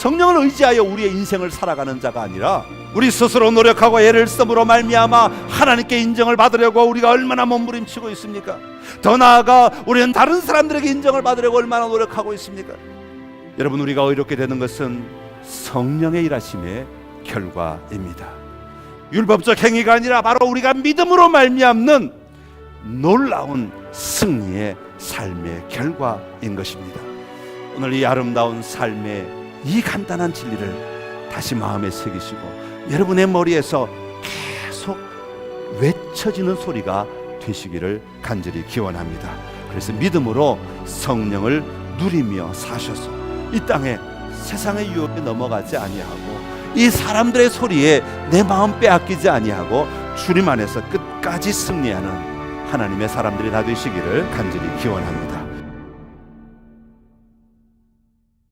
성령을 의지하여 우리의 인생을 살아가는 자가 아니라 우리 스스로 노력하고 애를 씀으로 말미암아 하나님께 인정을 받으려고 우리가 얼마나 몸부림치고 있습니까? 더 나아가 우리는 다른 사람들에게 인정을 받으려고 얼마나 노력하고 있습니까? 여러분 우리가 어이롭게 되는 것은 성령의 일하심의 결과입니다. 율법적 행위가 아니라 바로 우리가 믿음으로 말미암는 놀라운 승리의 삶의 결과인 것입니다. 오늘 이 아름다운 삶의 이 간단한 진리를 다시 마음에 새기시고 여러분의 머리에서 계속 외쳐지는 소리가 되시기를 간절히 기원합니다. 그래서 믿음으로 성령을 누리며 사셔서 이 땅에 세상의 유혹에 넘어가지 아니하고 이 사람들의 소리에 내 마음 빼앗기지 아니하고 주님 안에서 끝까지 승리하는 하나님의 사람들이 다 되시기를 간절히 기원합니다.